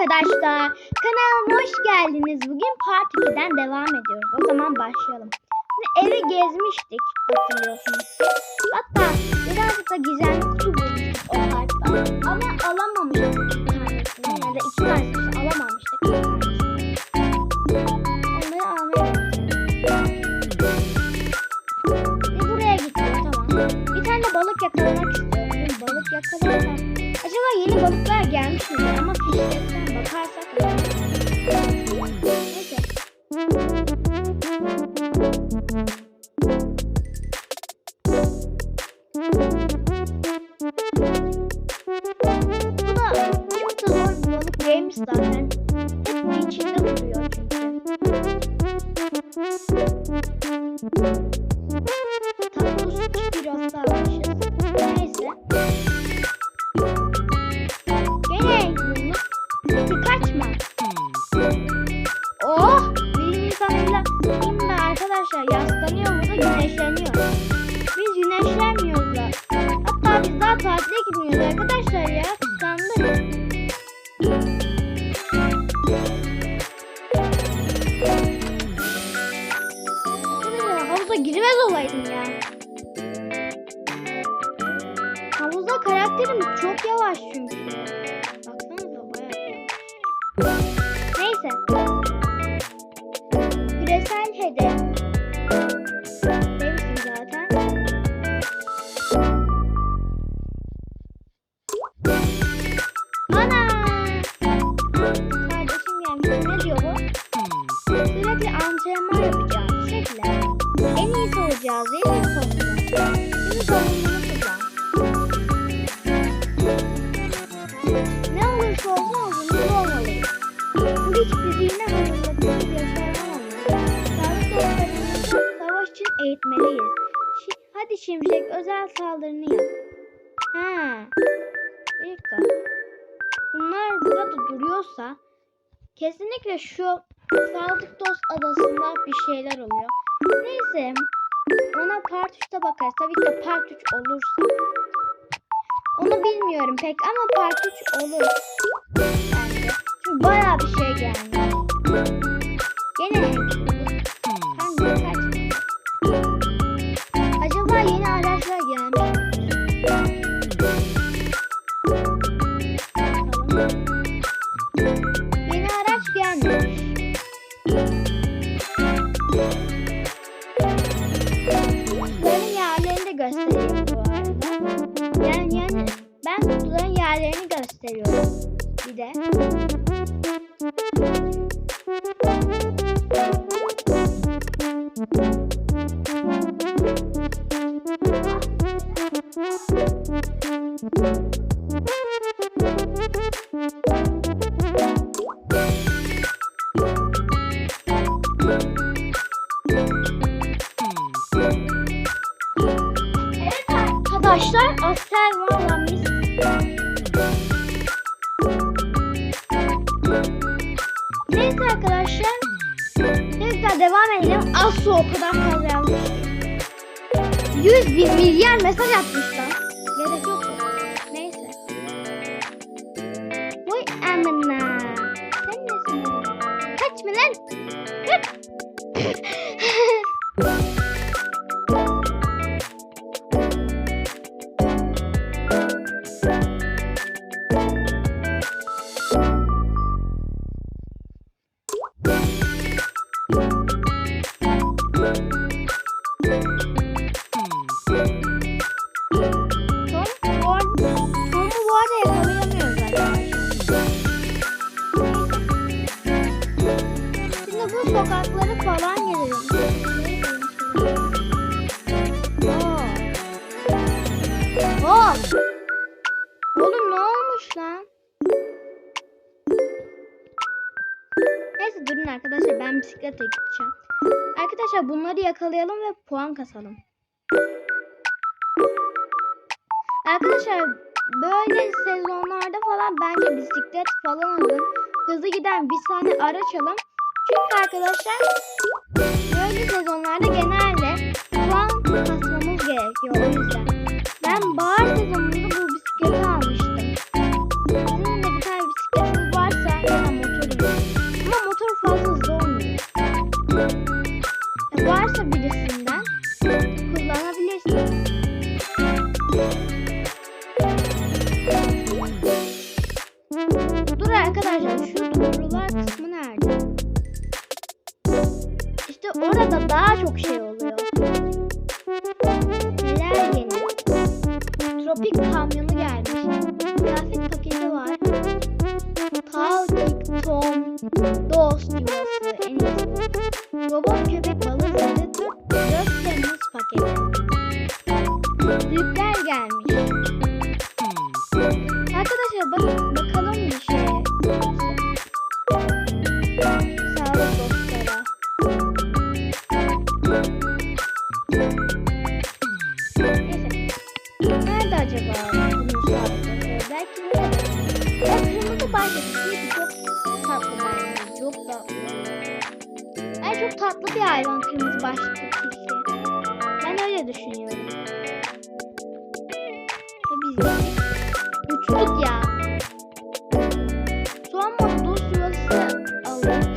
arkadaşlar. Kanalıma hoş geldiniz. Bugün part 2'den devam ediyoruz. O zaman başlayalım. Şimdi evi gezmiştik hatırlıyorsunuz. Hatta birazcık da gizemli kutu bulmuştuk o partta. Ama alamamıştık bir tanesini. Ya da iki tanesini alamamıştık bir. Onları almaya buraya gittim tamam. Bir tane balık yakalamak istiyorum. Balık yakalarsam acaba yeni balıklar gelmiş mi? Ama fişlerden bakarsak. Neyse. Bu da çok da zor bir balık değilmiş zaten. Kaçma. Oh! Bilim insanıyla şimdi arkadaşlar yaslanıyor burada güneşleniyor. Biz güneşlenmiyoruz da. Hatta biz daha tatile gitmiyoruz arkadaşlar ya. Kıskandık. Havuza girmez olaydım ya. Havuzda karakterim çok yavaş çünkü. hidden. Hadi Şimşek özel saldırını yap. Ha. Bir dakika. Bunlar burada duruyorsa kesinlikle şu Sadık Dost adasında bir şeyler oluyor. Neyse ona part 3'te bakarız. Tabii ki de part 3 olursa. Onu bilmiyorum pek ama part 3 olur. Çünkü bayağı bir şey gelmiş. Gene araç o kadar fazla yazmış. 100 bin milyar mesaj atmışlar. Gerek yok. Neyse. Vay amına. Sen nesin? Kaçma lan. Kaç. Sokakları falan gezelim. Hop. Oğlum ne olmuş lan? Neyse durun arkadaşlar ben bisiklete gideceğim. Arkadaşlar bunları yakalayalım ve puan kasalım. Arkadaşlar böyle sezonlarda falan bence bisiklet falan alın. Hızlı giden bir tane araç alın. Arkadaşlar. Böyle sezonlarda genelde Robot köpek balığı sarı tut. Dört temiz paketi. Büyükler gelmiş. Arkadaşlar bak bakalım bir şey. Sağlık dostlara. Nerede acaba bunun sağlıkları? Belki burada. O kırmızı başlıklı çok tatlı bence. Çok tatlı. Çok tatlı bir hayvan kırmızı başlıklı tilki. Ben öyle düşünüyorum. Ve biz de uçtuk ya. Son modlu yuvası alayım.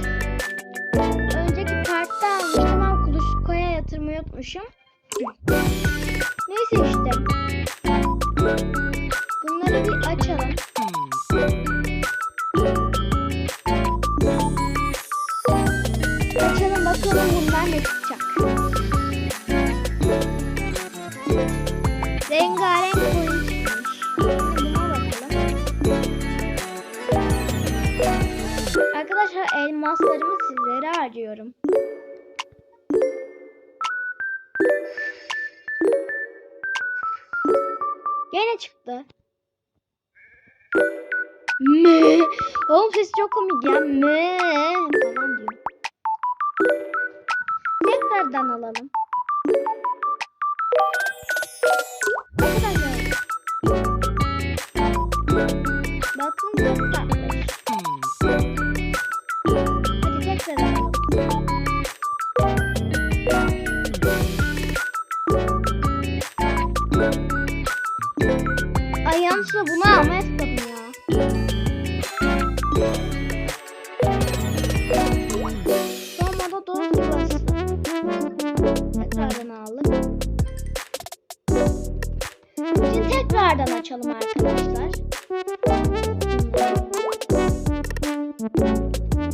Mı? Oğlum sesi çok komik ya. Mı? Falan diyor. Tekrardan alalım. Bakın çok tekrardan açalım arkadaşlar.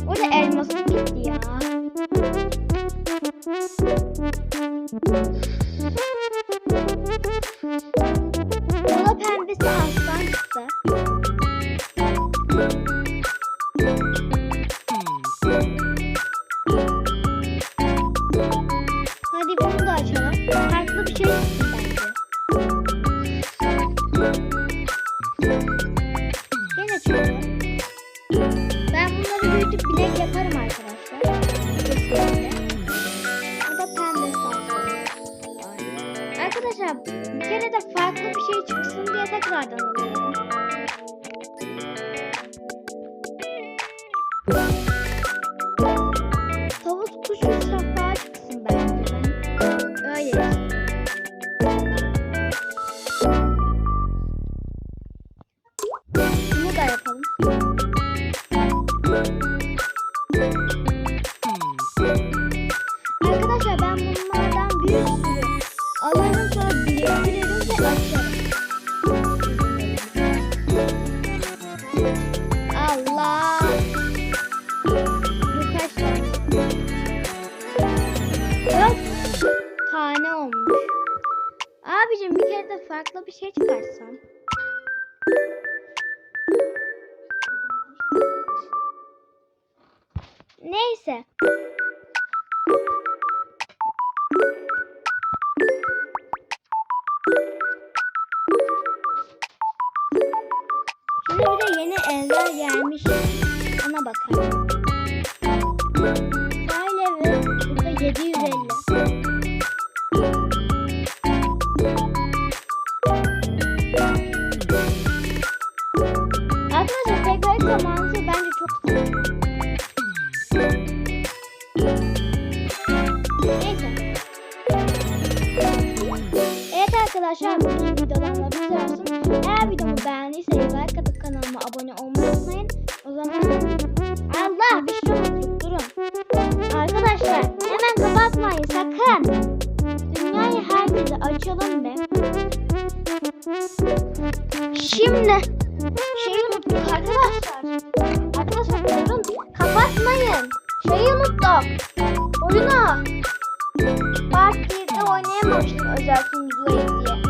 Orada elmasım gitti ya. Arkadaşlar bir kere de farklı bir şey çıksın diye tekrardan alıyorum. Farklı bir şey çıkarsam. Neyse. Şimdi bir de yeni evler gelmiş. Ona bakalım. Arkadaşlar bugün videodan da bitiyorsun. Eğer videomu beğendiyseniz like atıp kanalıma abone olmayı unutmayın. O zaman Allah bir şey unuttuk durun. Arkadaşlar hemen kapatmayın sakın. Dünyayı herkese açalım be. Şimdi şeyi unuttuk arkadaşlar. Arkadaşlar durun kapatmayın. Şeyi unuttuk. Oyunu. Part 1'de oynayamamıştım özel sunuculayız diye.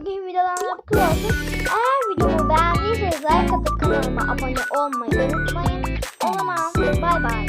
Bugün videolarına bu kadar olsun. Eğer videomu beğendiyseniz like atıp kanalıma abone olmayı unutmayın. O zaman bay bay.